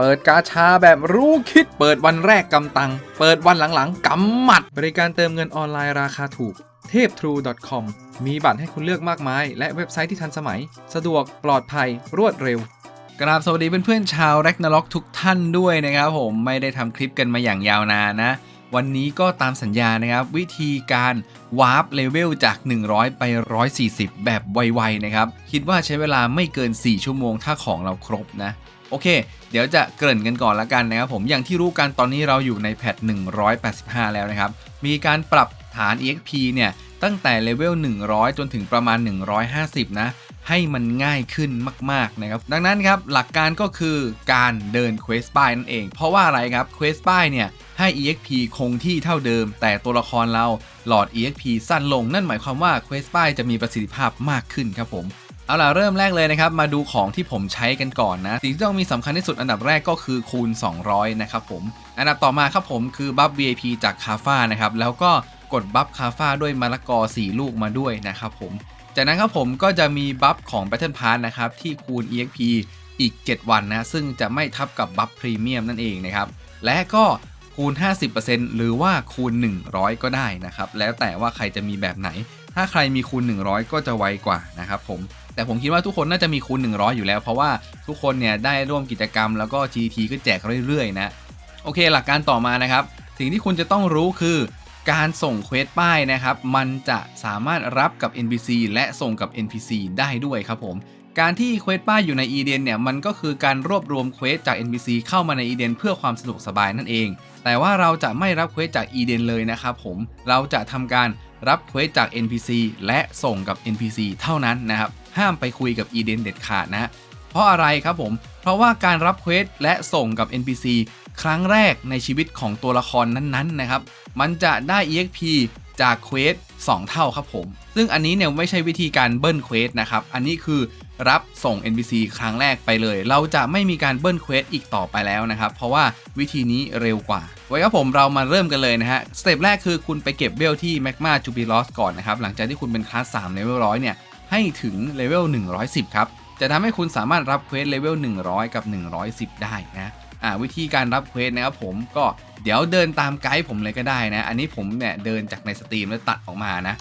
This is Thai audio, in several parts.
เปิดกาชาแบบรู้คิด เปิดวันแรกกำตัง เปิดวันหลังๆกำหมัด บริการเติมเงินออนไลน์ราคาถูกเทพ True com มีบัตรให้คุณเลือกมากมาย และเว็บไซต์ที่ทันสมัย สะดวกปลอดภัยรวดเร็ว กราบสวัสดีเพื่อนๆชาวแร็กนาล็อกทุกท่านด้วยนะครับผมไม่ได้ทำคลิปกันมาอย่างยาวนานนะ วันนี้ก็ตามสัญญานะครับ วิธีการวาร์ปเลเวลจาก 100 ไป 140 แบบไวๆนะครับ คิดว่าใช้เวลาไม่เกิน 4 ชั่วโมงถ้าของเราครบนะโอเค เดี๋ยวจะเกริ่นกันก่อนละกันนะครับผมอย่างที่รู้กันตอนนี้เราอยู่ในแพท 185 แล้วนะครับ มีการปรับฐาน EXP เนี่ยตั้งแต่เลเวล100 จนถึงประมาณ 150 นะ ให้มันง่ายขึ้นมากๆนะครับดังนั้นครับหลักการก็คือการเดินเควสป้ายนั่นเอง เพราะว่าอะไรครับเควสป้ายเนี่ยให้ EXP คงที่เท่าเดิม แต่ตัวละครเราหลอด EXP สั้นลง นั่นหมายความว่าเควสป้ายจะมีประสิทธิภาพมากขึ้นครับผมเอาล่ะเริ่มแรกเลยนะครับ มาดูของที่ผมใช้กันก่อนนะ สิ่งที่ต้องมีสำคัญที่สุดอันดับแรกก็คือคูณ 200 นะครับผม อันดับต่อมาครับผมคือบัฟ VIP จากคาฟ้านะครับ แล้วก็กดบัฟคาฟ้าด้วยมะละกอ 4 ลูกมาด้วยนะครับผม จากนั้นครับผมก็จะมีบัฟของ Battle Pass นะครับที่คูณ EXP อีก 7 วันนะซึ่งจะไม่ทับกับบัฟพรีเมียมนั่นเองนะครับและก็คูณ 50%หรือว่าคูณ 100 ก็ได้นะครับแล้วแต่ว่าใครจะมีแบบไหน ถ้าใครมีคูณ 100 ก็จะไวกว่านะครับผมแต่ผมคิดว่าทุกคนน่าจะมีคูณ 100 อยู่แล้ว เพราะว่าทุกคนเนี่ยได้ร่วมกิจกรรมแล้วก็ GT ก็แจกเรื่อยๆนะโอเค หลักการต่อมานะครับสิ่งที่คุณจะต้องรู้คือ การส่งเควสป้ายนะครับ มันจะสามารถรับกับ NPC และส่งกับ NPC ได้ด้วยครับผม การที่เควสป้ายอยู่ใน e d n เนี่ยมันก็คือการรวบรวมเควสจาก NPC เข้ามาใน e d n เพื่อความสะดวกสบายนั่นเอง แต่ว่าเราจะไม่รับเควสจาก e d n เลยนะครับผม เราจะทำการรับเควสจาก NPC และส่งกับ NPC เท่านั้นนะครับ ห้ามไปคุยกับ e d n เด็ดขาดนะเพราะอะไรครับผม เพราะว่าการรับเควสและส่งกับ NPC ครั้งแรกในชีวิตของตัวละครนั้นๆนะครับ มันจะได้ EXP จากเควส2เท่าครับผม ซึ่งอันนี้เนี่ยไม่ใช่วิธีการเบิ้ลเควสนะครับ อันนี้คือรับส่ง NPC ครั้งแรกไปเลย เราจะไม่มีการเบิ้ลเควสอีกต่อไปแล้วนะครับ เพราะว่าวิธีนี้เร็วกว่า ไว้ครับผมเรามาเริ่มกันเลยนะฮะ สเต็ปแรกคือคุณไปเก็บเวลที่ Magma Jubilos ก่อนนะครับ หลังจากที่คุณเป็นคลาส3เลเวล100เนี่ย ให้ถึงเลเวล110 ครับ จะทำให้คุณสามารถรับเควสเลเวล100 กับ 110 ได้นะ อ่าวิธีการรับเควสนะครับผมก็เดี๋ยวเดินตามไกด์ผมเลยก็ได้นะ อันนี้ผมเนี่ยเดินจากในสตรีมแล้วตัดออกมานะ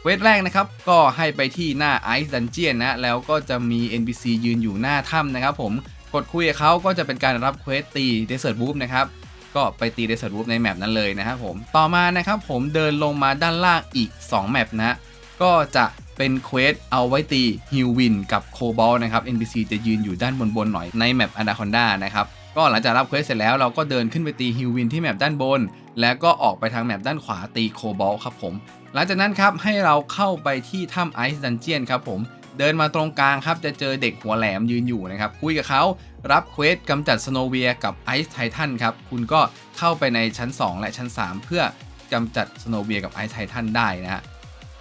เควสแรกนะครับ ก็ให้ไปที่หน้า Ice Dungeon นะ แล้วก็จะมี NPC ยืนอยู่หน้าถ้ำนะครับผมกดคุยกับเขาก็จะเป็นการรับเควสตี Desert Wolf นะครับ ก็ไปตี Desert Wolf ในแมปนั้นเลยนะครับผมต่อมานะครับผมเดินลงมาด้านล่างอีก 2 แมปนะ ก็จะเป็นเควสเอาไว้ตีฮิววินกับโคบอลนะครับ NPC จะยืนอยู่ด้านบนๆหน่อยในแมปอนาคอนดานะครับ ก็หลังจากรับเควสเสร็จแล้วเราก็เดินขึ้นไปตีฮิววินที่แมปด้านบน แล้วก็ออกไปทางแมปด้านขวาตีโคบอลครับผม หลังจากนั้นครับให้เราเข้าไปที่ถ้ำไอซ์ดันเจียนครับผม เดินมาตรงกลางครับจะเจอเด็กหัวแหลมยืนอยู่นะครับคุยกับเขารับเควสกำจัดสโนเวียกับไอซ์ไททันครับคุณก็เข้าไปในชั้น 2 และชั้น 3 เพื่อกำจัดสโนเวียกับไอซ์ไททันได้นะฮะ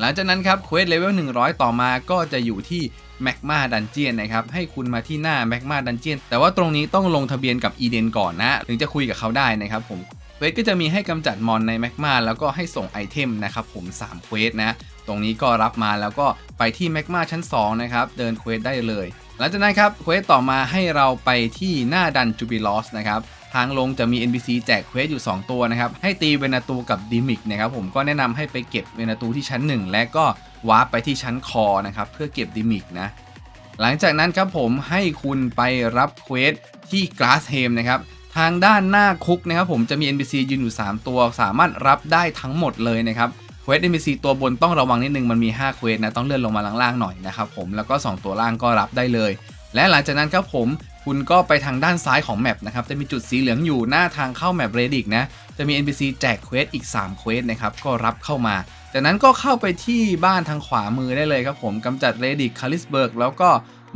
หลังจากนั้นครับเควสเลเวล100 ต่อมาก็จะอยู่ที่ แมกมาดันเจียนนะครับให้คุณมาที่หน้าแมกมาดันเจียนแต่ว่าตรงนี้ต้องลงทะเบียนกับอีเดนก่อนนะถึงจะคุยกับเขาได้นะครับผมเควสก็จะมีให้กำจัดมอนในแมกมาแล้วก็ให้ส่งไอเทมนะครับผม3เควสนะตรงนี้ก็รับมาแล้วก็ไปที่แมกมาชั้น2นะครับเดินเควสได้เลย หลังจากนั้นครับเควสต่อมาให้เราไปที่หน้าดันจูบิลอสนะครับทางลงจะมี NPC แจกเควสอยู่ 2 ตัวนะครับ ให้ตีเวนาตูกับดิมิกนะครับผมก็แนะนำให้ไปเก็บเวนาตูที่ชั้น 1 และก็ วาร์ปไปที่ชั้นคอนะครับเพื่อเก็บดิมิกนะหลังจากนั้นครับผมให้คุณไปรับเควสที่ก a าสเฮมนะครับทางด้านหน้าคุกนะครับผมจะมี NPC ยืนอยู่ 3 ตัว สามารถรับได้ทั้งหมดเลยนะครับเควส NPC ตัวบนต้องระวังนิดนึงมันมี5เควสนะต้องเลื่อนลงมาล่างๆหน่อยนะครับผมแล้วก็ 2 ตัวล่างก็รับได้เลย และหลังจากนั้นครับผมคุณก็ไปทางด้านซ้ายของแมปนะครับจะมีจุดสีเหลืองอยู่หน้าทางเข้าแมปเรดิกนะจะมี NPC แจกเควสอีก3เควสนะครับก็รับเข้ามา จากนั้นก็เข้าไปที่บ้านทางขวามือได้เลยครับผมกำจัดเรดิกคาริสเบิร์กแล้วก็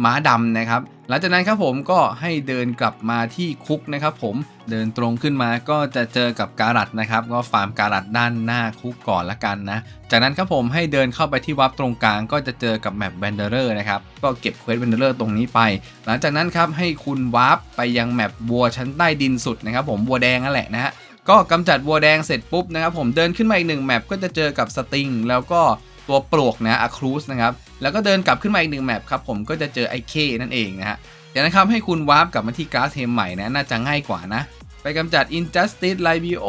ม้าดำนะครับ หลังจากนั้นครับผมก็ให้เดินกลับมาที่คุกนะครับผมเดินตรงขึ้นมาก็จะเจอกับการัดนะครับ ก็ฟาร์มการัดด้านหน้าคุกก่อนละกันนะ จากนั้นครับผมให้เดินเข้าไปที่วับตรงกลาง ก็จะเจอกับแมปแวนเดอร์นะครับก็เก็บเควสแวนเดอร์ตรงนี้ไป หลังจากนั้นครับให้คุณวาร์ปไปยังแมปวัวชั้นใต้ดินสุดนะครับผมวัวแดงนั่นแหละนะฮะ ก็กำจัดวัวแดงเสร็จปุ๊บนะครับผมเดินขึ้นมาอีกหนึ่งแมปก็จะเจอกับสติงแล้วก็ตัวปลวกนะอะครูสนะครับแล้วก็เดินกลับขึ้นมาอีกหนึ่งแมปครับผมก็จะเจอไอเคนั่นเองนะฮะจากนั้นครับให้คุณวาร์ปกลับมาที่การ์ดเทมใหม่นะน่าจะง่ายกว่านะ ไปกำจัด Injustice Libio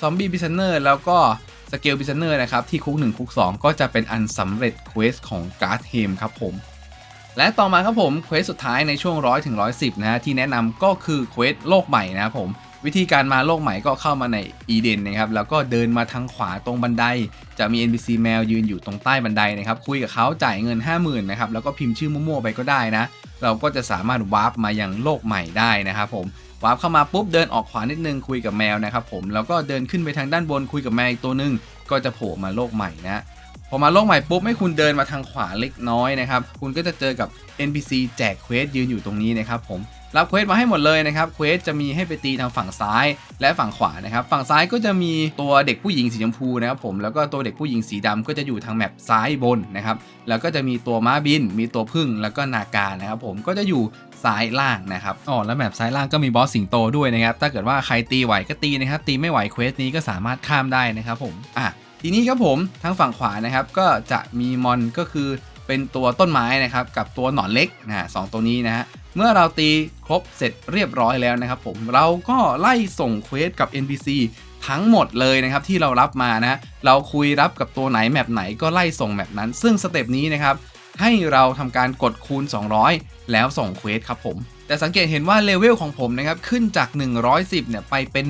Zombie Prisoner แล้วก็ Scale Prisoner นะครับที่คุก 1 คุก 2 ก็จะเป็นอันสำเร็จเควสของการ์ดเทมครับผม และต่อมาครับผมเควสสุดท้ายในช่วง 100ถึง110 นะฮะที่แนะนำก็คือเควสโลกใหม่นะครับผม วิธีการมาโลกใหม่ก็เข้ามาในอีเดนนะครับแล้วก็เดินมาทางขวาตรงบันได จะมี NPC แมวยืนอยู่ตรงใต้บันไดนะครับคุยกับเขาจ่ายเงิน 50,000นะครับแล้วก็พิมพ์ชื่อมั่วๆไปก็ได้นะ เราก็จะสามารถวาร์ปมายังโลกใหม่ได้นะครับผมวาร์ปเข้ามาปุ๊บเดินออกขวานิดนึงคุยกับแมวนะครับผมแล้วก็เดินขึ้นไปทางด้านบนคุยกับแมวอีกตัวหนึง ก็จะโผล่มาโลกใหม่นะพอมาโลกใหม่ปุ๊บให้คุณเดินมาทางขวาเล็กน้อยนะครับ คุณก็จะเจอกับ NPC แจกเควสยืนอยู่ตรงนี้นะครับผมรับเควสมาให้หมดเลยนะครับเควสจะมีให้ไปตีทางฝั่งซ้ายและฝั่งขวานะครับฝั่งซ้ายก็จะมีตัวเด็กผู้หญิงสีชมพูนะครับผมแล้วก็ตัวเด็กผู้หญิงสีดำก็จะอยู่ทางแมปซ้ายบนนะครับแล้วก็จะมีตัวม้าบิน มีตัวพึ่งแล้วก็นาการนะครับผมก็จะอยู่ซ้ายล่างนะครับอ๋อแล้วแมปซ้ายล่างก็มีบอสสิงโตด้วยนะครับถ้าเกิดว่าใครตีไหวก็ตีนะครับตีไม่ไหวเควสนี้ก็สามารถข้ามได้นะครับผมอะทีนี้ครับผมทางฝั่งขวานะครับก็จะมีมอนก็คือเป็นตัวต้นไม้นะครับกับตัวหนอนเล็กนะสองตัวนี้นะฮะ เมื่อเราตีครบเสร็จเรียบร้อยแล้วนะครับผมเราก็ไล่ส่งเควสกับ NPC ทั้งหมดเลยนะครับที่เรารับมานะเราคุยรับกับตัวไหนแมปไหนก็ไล่ส่งแมปนั้น ซึ่งสเต็ปนี้นะครับให้เราทำการกดคูณ 200 แล้วส่งเควสครับผมแต่สังเกตเห็นว่าเลเวลของผมนะครับขึ้นจาก 110เนี่ยไปเป็น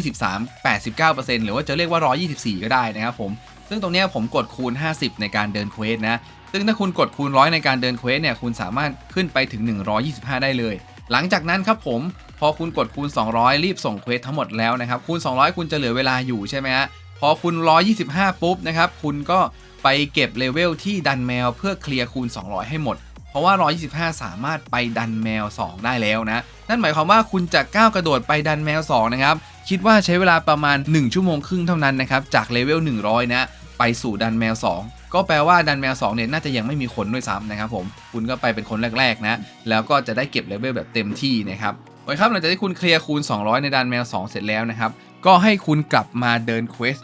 123 89%หรือว่าจะเรียกว่า 124 ก็ได้นะครับผม ซึ่งตรงนี้ผมกดคูณ 50 ในการเดินเควสนะ ซึ่งถ้าคุณกดคูณ 100 ในการเดินเควสเนี่ย คุณสามารถขึ้นไปถึง 125 ได้เลย หลังจากนั้นครับผม พอคุณกดคูณ 200 รีบส่งเควสทั้งหมดแล้วนะครับ คูณ 200 คุณจะเหลือเวลาอยู่ใช่ไหมฮะ พอคุณ 125 ปุ๊บนะครับ คุณก็ไปเก็บเลเวลที่ดันแมวเพื่อเคลียร์คูณ 200 ให้หมด ราะว่า 125 สามารถไปดันแมว 2 ได้แล้วนะ นั่นหมายความว่าคุณจะก้าวกระโดดไปดันแมว 2 นะครับ คิดว่าใช้เวลาประมาณ 1 ชั่วโมงครึ่งเท่านั้นนะครับ จากเลเวล 100 นะ ไปสู่ดันแมว 2ก็แปลว่าดันแมว2เนี่ยน่าจะยังไม่มีคนด้วยซ้ำนะครับผมคุณก็ไปเป็นคนแรกๆนะ แล้วก็จะได้เก็บเลเวลแบบเต็มที่นะครับโอเคครับหลังจากที่คุณเคลียร์คูณ 200 ในดันแมว 2 เสร็จแล้วนะครับ ก็ให้คุณกลับมาเดินเควส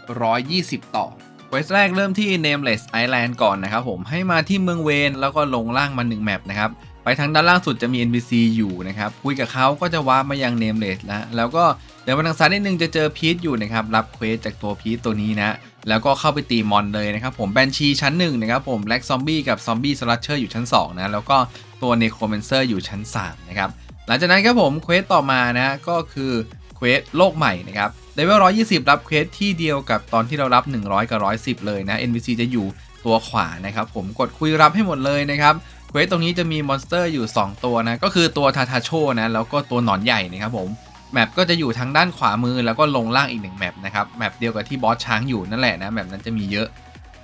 120 ต่อ เวสแรกเริ่มที่ Nameless Island ก่อนนะครับผมให้มาที่เมืองเวนแล้วก็ลงล่างมา1แมปนะครับไปทางด้านล่างสุดจะมี NPC อยู่นะครับคุยกับเขาก็จะวามายัง Nameless แล้วแล้วก็เดี๋ยวมาทางซ้ายนิดนึงจะเจอพีทอยู่นะครับรับเควสจากตัวพีทตัวนี้นะแล้วก็เข้าไปตีมอนเลยนะครับผมแบนชีชั้น1นะครับผมแล็กซอมบี้กับซอมบี้สลัชเชอร์อยู่ชั้น2นะแล้วก็ตัวเนโครเมนเซอร์อยู่ชั้น3นะครับหลังจากนั้นครับผมเควสต่อมานะก็คือ ควสโลกใหม่นะครับเลเวล120 รับเควสที่เดียวกับตอนที่เรารับ 100 กับ 110 เลยนะ NPC จะอยู่ตัวขวานะครับผมกดคุยรับให้หมดเลยนะครับเควสตรงนี้จะมีมอนสเตอร์อยู่ 2 ตัวนะก็คือตัวทาทาโชนะแล้วก็ตัวหนอนใหญ่นะครับผมแมปก็จะอยู่ทางด้านขวามือแล้วก็ลงล่างอีกหนึ่งแมปนะครับแมปเดียวกับที่บอสช้างอยู่นั่นแหละนะแมปนั้นจะมีเยอะ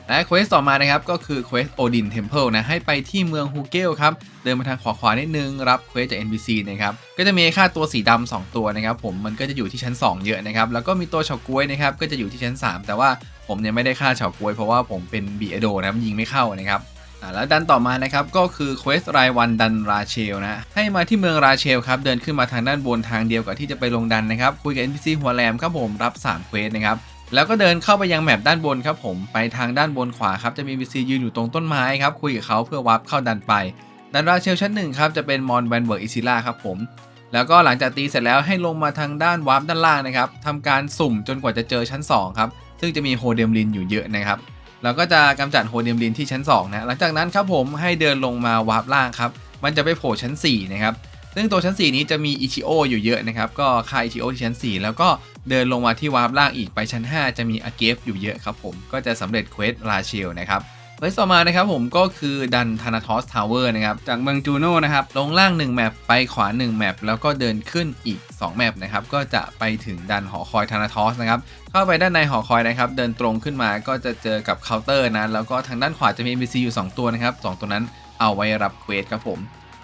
และเควสต่อมานะครับก็คือเควสโอดินเทมเพิลนะให้ไปที่เมืองฮูเกลครับเดินมาทางขวาขวาๆนิดนึงรับเควสจาก NPC นะครับก็จะมีค่าตัวสีดำสองตัวนะครับผมมันก็จะอยู่ที่ชั้น 2 เยอะนะครับแล้วก็มีตัวเฉาก๊วยนะครับก็จะอยู่ที่ชั้น 3 แต่ว่าผมยังไม่ได้ค่าเฉาก๊วยเพราะว่าผมเป็นบีเอโดนะยิงไม่เข้านะครับอ่าแล้วดันต่อมานะครับก็คือเควสรายวันดันราเชลนะให้มาที่เมืองราเชลครับเดินขึ้นมาทางด้านบนทางเดียวกับที่จะไปลงดันนะครับคุยกับ NPC หัวแหลมครับผมรับ3เควสนะครับ แล้วก็เดินเข้าไปยังแมปด้านบนครับผมไปทางด้านบนขวาครับจะมี NPC ยืนอยู่ตรงต้นไม้ครับคุยกับเขาเพื่อวาร์ปเข้าดันไป ดันราเชลชั้นหนึ่งครับจะเป็นมอนแวนเบิร์กอิซิล่าครับผมแล้วก็หลังจากตีเสร็จแล้วให้ลงมาทางด้านวาร์ปด้านล่างนะครับทำการสุ่มจนกว่าจะเจอชั้น 2 ครับ ซึ่งจะมีโฮเดมลินอยู่เยอะนะครับเราก็จะกำจัดโฮเดมลินที่ชั้น2นะหลังจากนั้นครับผมให้เดินลงมาวาร์ปล่างครับมันจะไปโผล่ชั้น4นะครับ ซึ่งตัวชั้น 4 นี้จะมีอิชิโออยู่เยอะนะครับ ก็ค่าอิชิโอที่ชั้น 4 แล้วก็เดินลงมาที่วาร์ปล่างอีกไปชั้น 5 จะมีอาเกฟอยู่เยอะครับผมก็จะสำเร็จเควสราเชลนะครับเควสต่อมานะครับผมก็คือดันธานาทอสทาวเวอร์นะครับจากเมืองจูโน่นะครับลงล่าง 1 แมปไปขวา 1 แมปแล้วก็เดินขึ้นอีก 2 แมปนะครับก็จะไปถึงดันหอคอยธานาทอสนะครับเข้าไปด้านในหอคอยนะครับเดินตรงขึ้นมาก็จะเจอกับเคาน์เตอร์นะแล้วก็ทางด้านขวาจะมี NPC อยู่ 2 ตัวนะครับสองตัวนั้นเอาไว้รับเควสครับผม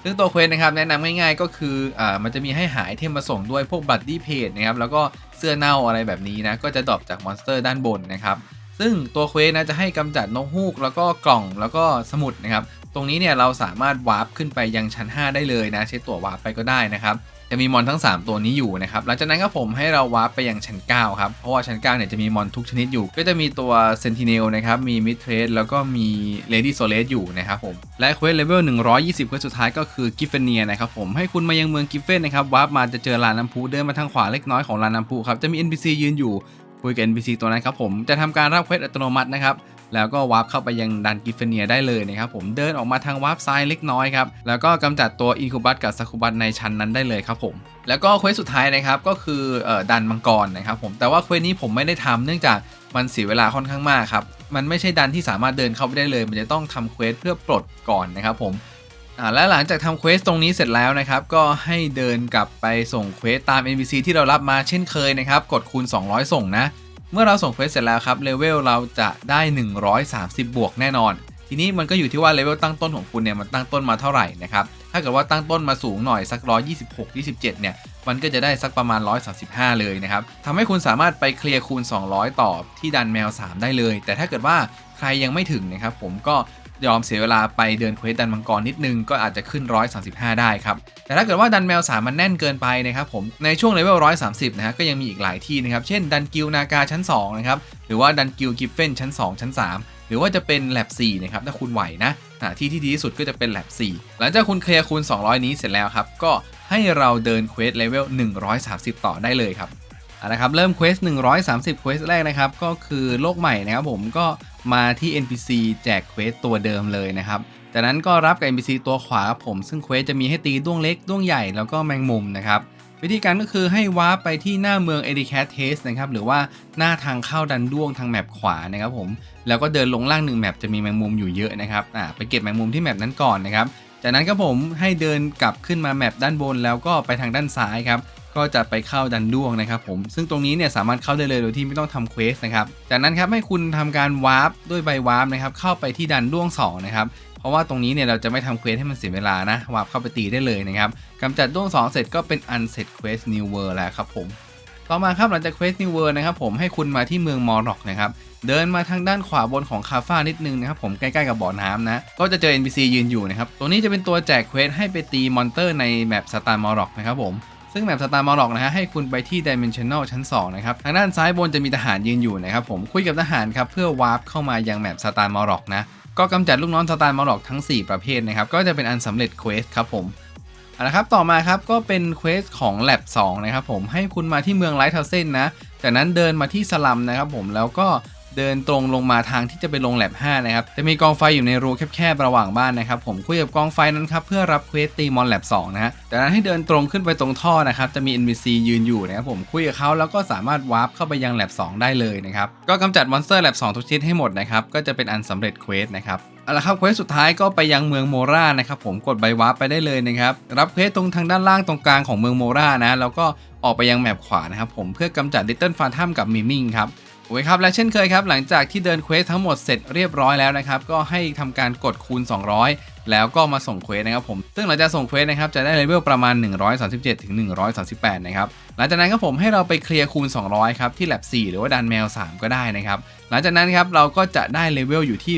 ซึ่งตัวเควสนะครับแนะนำง่ายๆก็คืออ่ามันจะมีให้หายเทมมาส่งด้วยพวกบัตตี้เพจนะครับแล้วก็เสื้อเน่าอะไรแบบนี้นะก็จะดรอปจากมอนสเตอร์ด้านบนนะครับซึ่งตัวเควสนะจะให้กำจัดนกฮูกแล้วก็กล่องแล้วก็สมุดนะครับตรงนี้เนี่ยเราสามารถวาร์ปขึ้นไปยังชั้น 5 ได้เลยนะใช้ตั๋ววาร์ปไปก็ได้นะครับ จะมีมอนทั้ง 3 ตัวนี้อยู่นะครับหลังจากนั้นก็ผมให้เราวาร์ปไปยังชั้น9ครับเพราะว่าชั้น9เนี่ยจะมีมอนทุกชนิดอยู่ ก็จะมีตัว Sentinel นะครับมี Mid t r a d e แล้วก็มี Lady s o l a c e อยู่นะครับผมและเควสเลเวล120เควสสุดท้ายก็คือ g i f f e n i e r นะครับผมให้คุณมายังเมืองกิฟเฟนนะครับวาร์ปมาจะเจอลานน้ำพุเดินมาทางขวาเล็กน้อยของลานน้ำพุครับจะมี NPC ยืนอยู่คุยกับ NPC ตัวนั้นครับผมจะทำการรับเควสอัตโนมัตินะครับ แล้วก็วาร์ปเข้าไปยังดันกิฟเฟเนียได้เลยนะครับผมเดินออกมาทางวาร์ปซ้ายเล็กน้อยครับแล้วก็กำจัดตัวอินคูบัสกับซักคูบัสในชั้นนั้นได้เลยครับผมแล้วก็เควสสุดท้ายนะครับก็คือออดันมังกรนะครับผมแต่ว่าเควสนี้ผมไม่ได้ทำเนื่องจากมันเสียเวลาค่อนข้างมากครับมันไม่ใช่ดันที่สามารถเดินเข้าไปได้เลย มันจะต้องทำเควสเพื่อปลดก่อนนะครับผมและหลังจากทำเควสตรงนี้เสร็จแล้วนะครับ ก็ให้เดินกลับไปส่งเควสตาม NPC ที่เรารับมาเช่นเคยนะครับ กดคูณ 200 ส่งนะ เมื่อเราส่งเควสเสร็จแล้วครับเลเวลเราจะได้ 130 บวกแน่นอน ทีนี้มันก็อยู่ที่ว่าเลเวลตั้งต้นของคุณเนี่ยมันตั้งต้นมาเท่าไหร่นะครับถ้าเกิดว่าตั้งต้นมาสูงหน่อยสัก 126 27 เนี่ย มันก็จะได้สักประมาณ 135 เลยนะครับทำให้คุณสามารถไปเคลียร์คูณ 200 ต่อที่ดันแมว 3 ได้เลย แต่ถ้าเกิดว่า รยังไม่ถึงนะครับผมก็ยอมเสียเวลาไปเดินเควสดันมังกรนิดนึงก็อาจจะขึ้น 135 ได้ครับ แต่ถ้าเกิดว่าดันแมว3มันแน่นเกินไปนะครับผม ในช่วงเลเวล 130 นะฮะก็ยังมีอีกหลายที่นะครับ เช่นดันกิลนากาชั้น 2 นะครับ หรือว่าดันกิลกิฟเฟนชั้น 2 ชั้น 3 หรือว่าจะเป็นแลบ4นะครับ ถ้าคุณไหวนะอ่าที่ที่ดีที่สุดก็จะเป็นแลบ4หลังจากคุณเคลียร์คูณ 200 นี้เสร็จแล้วครับก็ให้เราเดินเควสเลเวล130 ต่อได้เลยครับ เอาละครับเริ่มเควส130เควสแรกนะครับก็คือโลกใหม่นะครับผมก็มาที่ NPC แจกเควสตัวเดิมเลยนะครับจากนั้นก็รับกับ NPC ตัวขวาผมซึ่งเควสจะมีให้ตีด้วงเล็กด้วงใหญ่แล้วก็แมงมุมนะครับวิธีการก็คือให้วาร์ปไปที่หน้าเมือง e d i c a t Test นะครับหรือว่าหน้าทางเข้าดันด้วงทางแมปขวานะครับผมแล้วก็เดินลงล่างหนึ่งแมปจะมีแมงมุมอยู่เยอะนะครับอ่าไปเก็บแมงมุมที่แมปนั้นก่อนนะครับจากนั้นครับผมให้เดินกลับขึ้นมาแมปด้านบนแล้วก็ไปทางด้านซ้ายครับ ก็จะไปเข้าดันด้วงนะครับผมซึ่งตรงนี้เนี่ยสามารถเข้าได้เลยโดยที่ไม่ต้องทำเควสนะครับจากนั้นครับให้คุณทำการวาร์ปด้วยใบวาร์ปนะครับเข้าไปที่ดันด้วง2นะครับเพราะว่าตรงนี้เนี่ยเราจะไม่ทำเควสให้มันเสียเวลานะวาร์ปเข้าไปตีได้เลยนะครับกำจัดด้วง2 เสร็จก็เป็น unset quest new world แล้วครับผมต่อมาครับหลังจาก quest new world นะครับผมให้คุณมาที่เมืองมอร์ร็อกนะครับเดินมาทางด้านขวาบนของคาฟ้านิดนึงนะครับผมใกล้ๆกับบ่อน้ำนะก็จะเจอ NPC ยืนอยู่นะครับตรงนี้จะเป็นตัวแจกเควสให้ไปตีมอนเตอร์ในแมปสตาร์มอร์ร็อกนะครับผม ซึ่งแมปสตาร์มอร์ร็อกนะฮะให้คุณไปที่ Dimensional ชั้น 2 นะครับ ทางด้านซ้ายบนจะมีทหารยืนอยู่นะครับผมคุยกับทหารครับเพื่อวาร์ปเข้ามายังแมปสตาร์มอร์ร็อกนะก็กำจัดลูกน้องสตาร์มอร์ร็อกทั้ง 4 ประเภทนะครับก็จะเป็นอันสำเร็จเควสครับผมเอาละครับต่อมาครับก็เป็นเควสของ Lab 2นะครับผมให้คุณมาที่เมืองไลท์เทาเซนนะจากนั้นเดินมาที่สลัมนะครับผมแล้วก็ เดินตรงลงมาทางที่จะไปลง Lab 5นะครับจะมีกองไฟอยู่ในรูแคบๆระหว่างบ้านนะครับผมคุยกับกองไฟนั้นครับเพื่อรับเควสตีมอน Lab 2นะฮะจากนั้นให้เดินตรงขึ้นไปตรงท่อนะครับจะมี NPC ยืนอยู่นะครับผมคุยกับเขาแล้วก็สามารถวาร์ปเข้าไปยัง Lab 2ได้เลยนะครับก็กำจัดมอนสเตอร์ Lab 2ทุกชนิดให้หมดนะครับก็จะเป็นอันสำเร็จเควสนะครับเอาละครับเควสสุดท้ายก็ไปยังเมืองโมรานะครับผมกดใบวาร์ปไปได้เลยนะครับรับเควสตรงทางด้านล่างตรงกลางของเมืองโมรานะแล้วก็ออกไปยังแมปขวานะครับผมเพื่อกำจัดลิตเติ้ลฟาทัมกับมิมิงครับ โอเคครับและเช่นเคยครับหลังจากที่เดินเควสทั้งหมดเสร็จเรียบร้อยแล้วนะครับก็ให้ทำการกดคูณ 200 แล้วก็มาส่งเควสนะครับผมซึ่งหลังจากส่งเควสนะครับจะได้เลเวลประมาณ 137ถึง138 นะครับ หลังจากนั้นครับผมให้เราไปเคลียร์คูณ 200 ครับ ที่แลบ4หรือว่าดันแมว 3 ก็ได้นะครับ หลังจากนั้นครับเราก็จะได้เลเวลอยู่ที่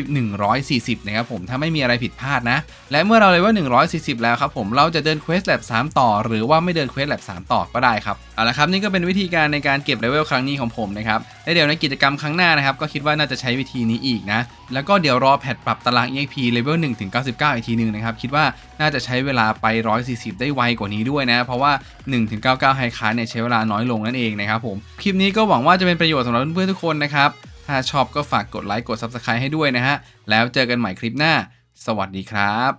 140 นะครับผมถ้าไม่มีอะไรผิดพลาดนะ และเมื่อเราเลเวล140 แล้วครับผมเราจะเดินเควสแลบ3ต่อ หรือว่าไม่เดินเควสแลบ3ต่อก็ได้ครับเอาละครับนี่ก็เป็นวิธีการในการเก็บเลเวลครั้งนี้ของผมนะครับและเดี๋ยวในกิจกรรมครั้งหน้านะครับก็คิดว่าน่าจะใช้วิธีนี้อีกนะแล้วก็เดี๋ยวรอแพทปรับตาราง EXP เลเวล1ถึง99 อีกทีหนึงนะครับคิดว่าน่าจะใช้เวลาไป 140 ได้ไวกว่านี้ด้วยนะเพราะว่า1ถึง99ไฮคาร์เนี่ยใช้เวลาน้อยลงนั่นเองนะครับผม คลิปนี้ก็หวังว่าจะเป็นประโยชน์สำหรับเพื่อนๆทุกคนนะครับ ถ้าชอบก็ฝากกดไลค์กด Subscribe ให้ด้วยนะฮะ แล้วเจอกันใหม่คลิปหน้า สวัสดีครับ